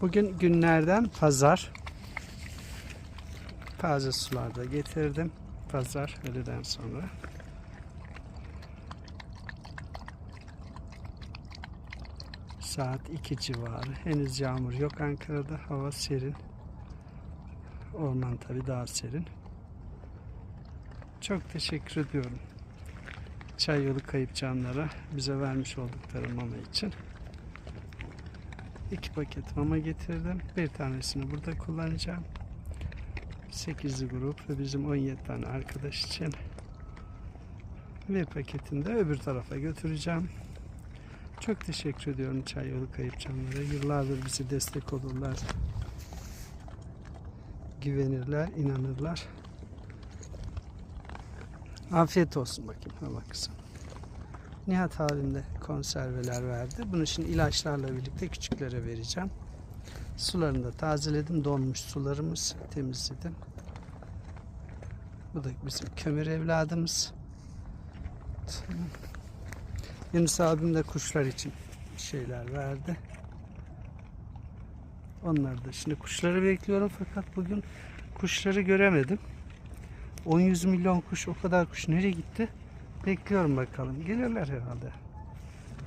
Bugün günlerden pazar. Taze sular da getirdim. Pazar öğleden sonra. Saat 2 civarı. Henüz yağmur yok Ankara'da. Hava serin. Orman tabi daha serin. Çok teşekkür ediyorum. Çay yolu kayıp canlara bize vermiş oldukları mama için. İki paket mama getirdim. Bir tanesini burada kullanacağım. 8'li grup ve bizim 17 tane arkadaş için. Bir paketini de öbür tarafa götüreceğim. Çok teşekkür ediyorum Çay Yolu Kayıp Canlara. Yıllardır bize destek olurlar. Güvenirler, inanırlar. Afiyet olsun bakayım. Ha bak. Nihat halinde konserveler verdi. Bunu şimdi ilaçlarla birlikte küçüklere vereceğim. Sularını da tazeledim. Donmuş sularımız temizledim. Bu da bizim kömür evladımız. Yunus abim de kuşlar için şeyler verdi. Onları da şimdi kuşları bekliyorum fakat bugün kuşları göremedim. 10-100 milyon kuş o kadar kuş nereye gitti? Bekliyorum bakalım. Gelirler herhalde.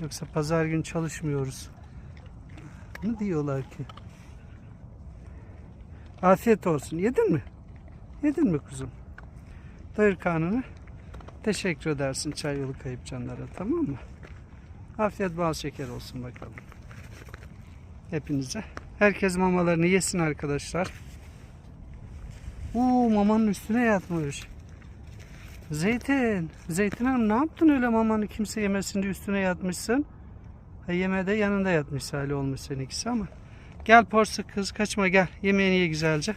Yoksa pazar gün çalışmıyoruz. Ne diyorlar ki? Afiyet olsun. Yedin mi? Yedin mi kuzum? Doyur karnını. Teşekkür edersin çay yolu kayıp canlara tamam mı? Afiyet bal şeker olsun bakalım. Hepinize. Herkes mamalarını yesin arkadaşlar. Oo mamanın üstüne yatmış. Zeytin. Zeytin Hanım ne yaptın öyle mamanı kimse yemesin diye üstüne yatmışsın. Ha yemede yanında yatmış hali olmuş seninkisi ama. Gel porsu kız kaçma gel. Yemeğini ye güzelce.